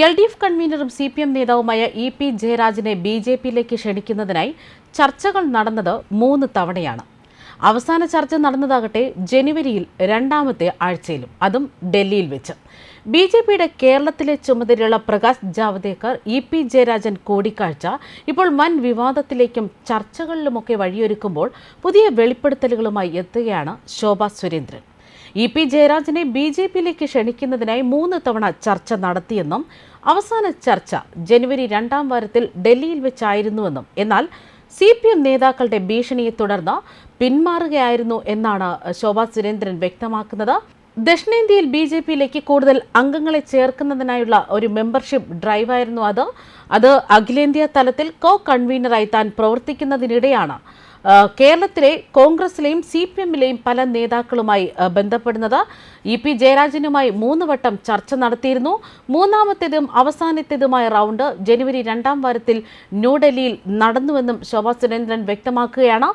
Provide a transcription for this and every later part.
L D F കൺവീനറും C P M നേതാവുമായ E P ജയരാജനെ ബി ജെ പിയിലേക്ക് ക്ഷണിക്കുന്നതിനായി ചർച്ചകൾ നടന്നത് മൂന്ന് തവണയാണ്. അവസാന ചർച്ച നടന്നതാകട്ടെ ജനുവരിയിൽ രണ്ടാമത്തെ ആഴ്ചയിലും അതും ഡൽഹിയിൽ വെച്ച്. ബി ജെ പിയുടെ കേരളത്തിലെ ചുമതലയുള്ള പ്രകാശ് ജാവദേക്കർ ഇ പി ജയരാജൻ കൂടിക്കാഴ്ച ഇപ്പോൾ വൻ വിവാദത്തിലേക്കും ചർച്ചകളിലുമൊക്കെ വഴിയൊരുക്കുമ്പോൾ പുതിയ വെളിപ്പെടുത്തലുകളുമായി എത്തുകയാണ് ശോഭ സുരേന്ദ്രൻ. ഇ പി ജയരാജനെ ബി ജെ പിയിലേക്ക് ക്ഷണിക്കുന്നതിനായി മൂന്ന് തവണ ചർച്ച നടത്തിയെന്നും അവസാന ചർച്ച ജനുവരി രണ്ടാം വാരത്തിൽ ഡൽഹിയിൽ വെച്ചായിരുന്നുവെന്നും. എന്നാൽ സി പി എം നേതാക്കളുടെ ഭീഷണിയെ തുടർന്ന് പിന്മാറുകയായിരുന്നു എന്നാണ് ശോഭാ സുരേന്ദ്രൻ വ്യക്തമാക്കുന്നത്. ദക്ഷിണേന്ത്യയിൽ ബി ജെ പിയിലേക്ക് കൂടുതൽ അംഗങ്ങളെ ചേർക്കുന്നതിനായുള്ള ഒരു മെമ്പർഷിപ്പ് ഡ്രൈവായിരുന്നു അത്. അത് അഖിലേന്ത്യാ തലത്തിൽ കോ കൺവീനറായി താൻ പ്രവർത്തിക്കുന്നതിനിടെയാണ്. കേരളത്തിലെ കോൺഗ്രസിലെയും സി പി എമ്മിലെയും പല നേതാക്കളുമായി ബന്ധപ്പെടുന്നത്. ഇ പി ജയരാജനുമായി മൂന്ന് വട്ടം ചർച്ച നടത്തിയിരുന്നു. മൂന്നാമത്തേതും അവസാനത്തേതുമായ റൗണ്ട് ജനുവരി രണ്ടാം വാരത്തിൽ ന്യൂഡൽഹിയിൽ നടന്നുവെന്നും ശോഭാ സുരേന്ദ്രൻ വ്യക്തമാക്കുകയാണ്.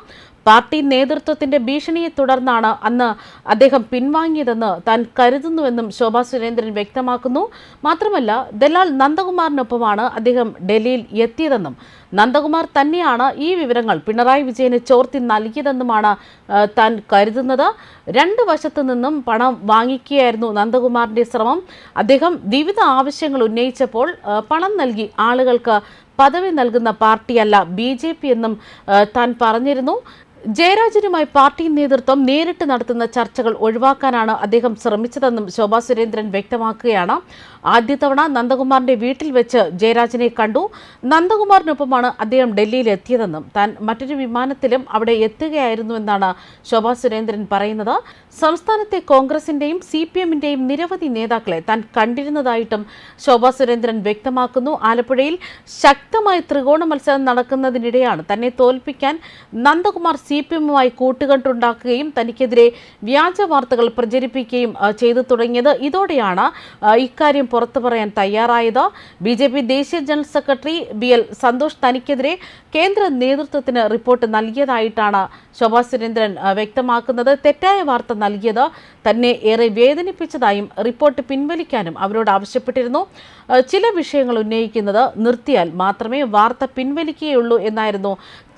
പാർട്ടി നേതൃത്വത്തിന്റെ ഭീഷണിയെ തുടർന്നാണ് അന്ന് അദ്ദേഹം പിൻവാങ്ങിയതെന്ന് താൻ കരുതുന്നുവെന്നും ശോഭാ സുരേന്ദ്രൻ വ്യക്തമാക്കുന്നു. മാത്രമല്ല ദലാൽ നന്ദകുമാറിനൊപ്പമാണ് അദ്ദേഹം ഡൽഹിയിൽ എത്തിയതെന്നും നന്ദകുമാർ തന്നെയാണ് ഈ വിവരങ്ങൾ പിണറായി വിജയന് ചോർത്തി നൽകിയതെന്നുമാണ് താൻ കരുതുന്നത്. രണ്ട് വശത്തു നിന്നും പണം വാങ്ങിക്കുകയായിരുന്നു നന്ദകുമാറിന്റെ ശ്രമം. അദ്ദേഹം വിവിധ ആവശ്യങ്ങൾ ഉന്നയിച്ചപ്പോൾ പണം നൽകി ആളുകൾക്ക് പദവി നൽകുന്ന പാർട്ടിയല്ല ബി ജെ പി എന്നും താൻ പറഞ്ഞിരുന്നു. ജയരാജനുമായി പാർട്ടി നേതൃത്വം നേരിട്ട് നടത്തുന്ന ചർച്ചകൾ ഒഴിവാക്കാനാണ് അദ്ദേഹം ശ്രമിച്ചതെന്നും ശോഭാ സുരേന്ദ്രൻ വ്യക്തമാക്കുകയാണ്. ആദ്യ തവണ നന്ദകുമാറിന്റെ വീട്ടിൽ വെച്ച് ജയരാജനെ കണ്ടു. നന്ദകുമാറിനൊപ്പമാണ് അദ്ദേഹം ഡൽഹിയിൽ എത്തിയതെന്നും താൻ മറ്റൊരു വിമാനത്തിലും അവിടെ എത്തുകയായിരുന്നുവെന്നാണ് ശോഭാ സുരേന്ദ്രൻ പറയുന്നത്. സംസ്ഥാനത്തെ കോൺഗ്രസിന്റെയും സി പി എമ്മിന്റെയും നിരവധി നേതാക്കളെ താൻ കണ്ടിരുന്നതായിട്ടും ശോഭാ സുരേന്ദ്രൻ വ്യക്തമാക്കുന്നു. ആലപ്പുഴയിൽ ശക്തമായ ത്രികോണ മത്സരം നടക്കുന്നതിനിടെയാണ് തന്നെ തോൽപ്പിക്കാൻ നന്ദകുമാർ സി പി എമ്മുമായി കൂട്ടുകെട്ടുണ്ടാക്കുകയും തനിക്കെതിരെ വ്യാജ വാർത്തകൾ പ്രചരിപ്പിക്കുകയും ചെയ്തു തുടങ്ങിയത്. ഇതോടെയാണ് ഇക്കാര്യം പുറത്തു പറയാൻ തയ്യാറായത്. ബി ജെ പി ദേശീയ general secretary B L Santhosh തനിക്കെതിരെ കേന്ദ്ര നേതൃത്വത്തിന് റിപ്പോർട്ട് നൽകിയതായിട്ടാണ് ശോഭാ സുരേന്ദ്രൻ വ്യക്തമാക്കുന്നത്. തെറ്റായ വാർത്ത നൽകിയത് തന്നെ ഏറെ വേദനിപ്പിച്ചതായും റിപ്പോർട്ട് പിൻവലിക്കാനും അവരോട് ആവശ്യപ്പെട്ടിരുന്നു. ചില വിഷയങ്ങൾ ഉന്നയിക്കുന്നത് നിർത്തിയാൽ മാത്രമേ വാർത്ത പിൻവലിക്കുകയുള്ളൂ എന്നായിരുന്നു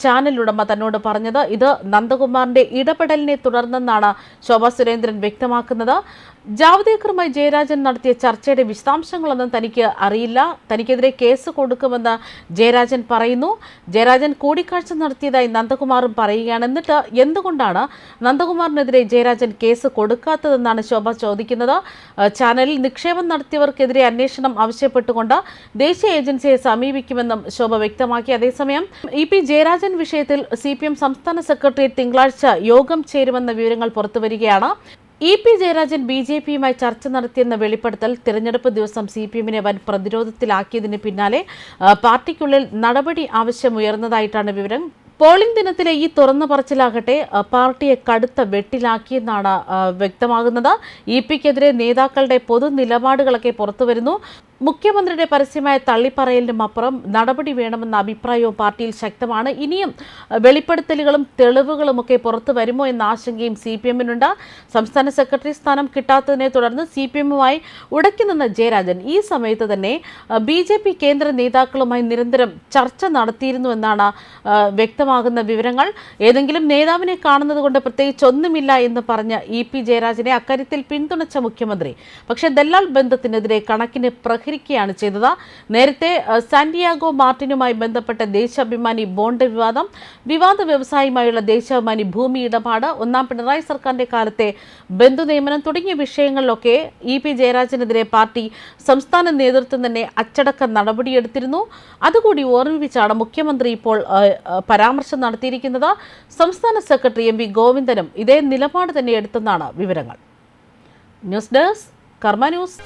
ചാനൽ ഉടമ തന്നോട് പറഞ്ഞത് ഇത് നന്ദകുമാറിന്റെ ഇടപെടലിനെ തുടർന്നെന്നാണ് ശോഭാ സുരേന്ദ്രൻ വ്യക്തമാക്കുന്നത്. ജാവ്ദേക്കറുമായി ജയരാജൻ നടത്തിയ ചർച്ചയുടെ വിശദാംശങ്ങളൊന്നും തനിക്ക് അറിയില്ല. തനിക്കെതിരെ കേസ് കൊടുക്കുമെന്ന് ജയരാജൻ പറയുന്നു. ജയരാജൻ കൂടിക്കാഴ്ച നടത്തിയതായി നന്ദകുമാറും പറയുകയാണ്. എന്നിട്ട് എന്തുകൊണ്ടാണ് നന്ദകുമാറിനെതിരെ ജയരാജൻ കേസ് കൊടുക്കാത്തതെന്നാണ് ശോഭ ചോദിക്കുന്നത്. ചാനലിൽ നിക്ഷേപം നടത്തിയവർക്കെതിരെ അന്വേഷണം ആവശ്യപ്പെട്ടുകൊണ്ട് ദേശീയ ഏജൻസിയെ സമീപിക്കുമെന്നും ശോഭ വ്യക്തമാക്കി. അതേസമയം ഇ പി ജയരാജൻ വിഷയത്തിൽ സി പി എം സംസ്ഥാന സെക്രട്ടറി തിങ്കളാഴ്ച യോഗം ചേരുമെന്ന വിവരങ്ങൾ പുറത്തുവരികയാണ്. E P Jayarajan B J പിയുമായി ചർച്ച നടത്തിയെന്ന വെളിപ്പെടുത്തൽ തിരഞ്ഞെടുപ്പ് ദിവസം സി പി എമ്മിനെ വൻ പ്രതിരോധത്തിലാക്കിയതിന് പിന്നാലെ പാർട്ടിക്കുള്ളിൽ നടപടി ആവശ്യമുയർന്നതായിട്ടാണ് വിവരം. പോളിംഗ് ദിനത്തിലെ ഈ തുറന്ന പറച്ചിലാകട്ടെ പാർട്ടിയെ കടുത്ത വെട്ടിലാക്കിയെന്നാണ് വ്യക്തമാകുന്നത്. ഇ പിക്കെതിരെ നേതാക്കളുടെ പൊതു നിലപാടുകളൊക്കെ പുറത്തുവരുന്നു. മുഖ്യമന്ത്രിയുടെ പരസ്യമായ തള്ളിപ്പറയലിനും അപ്പുറം നടപടി വേണമെന്ന അഭിപ്രായവും പാർട്ടിയിൽ ശക്തമാണ്. ഇനിയും വെളിപ്പെടുത്തലുകളും തെളിവുകളും ഒക്കെ പുറത്തു വരുമോ എന്ന ആശങ്കയും സി പി എമ്മിനുണ്ട്. സംസ്ഥാന സെക്രട്ടറി സ്ഥാനം കിട്ടാത്തതിനെ തുടർന്ന് സി പി എമ്മുമായി ഉടക്കി നിന്ന ജയരാജൻ ഈ സമയത്ത് തന്നെ ബി ജെ പി കേന്ദ്ര നേതാക്കളുമായി നിരന്തരം ചർച്ച നടത്തിയിരുന്നുവെന്നാണ് വ്യക്തമാകുന്ന വിവരങ്ങൾ. ഏതെങ്കിലും നേതാവിനെ കാണുന്നത് കൊണ്ട് പ്രത്യേകിച്ച് ഒന്നുമില്ല എന്ന് പറഞ്ഞ ഇ പി ജയരാജനെ അക്കാര്യത്തിൽ പിന്തുണച്ച മുഖ്യമന്ത്രി. പക്ഷേ ദല്ലാൽ ബന്ധത്തിനെതിരെ കണക്കിന് പ്രഹരിക്കുകയാണ് ചെയ്തത്. നേരത്തെ സാന്റിയാഗോ മാർട്ടിനുമായി ബന്ധപ്പെട്ട ദേശാഭിമാനി ബോണ്ട് വിവാദം വിവാദ വ്യവസായമായുള്ള ദേശാഭിമാനി ഭൂമി ഇടപാട് ഒന്നാം പിണറായി സർക്കാരിന്റെ കാലത്തെ ബന്ധു നിയമനം തുടങ്ങിയ വിഷയങ്ങളിലൊക്കെ ഇ പി ജയരാജനെതിരെ പാർട്ടി സംസ്ഥാന നേതൃത്വം തന്നെ അച്ചടക്ക നടപടിയെടുത്തിരുന്നു. അതുകൂടി ഓർമ്മിപ്പിച്ചാണ് മുഖ്യമന്ത്രി ഇപ്പോൾ പരാമർശം നടത്തിയിരിക്കുന്നത്. സംസ്ഥാന സെക്രട്ടറി എം വി ഗോവിന്ദനും ഇതേ നിലപാട് തന്നെ എടുത്തെന്നാണ് വിവരങ്ങൾ. News desk Karma news.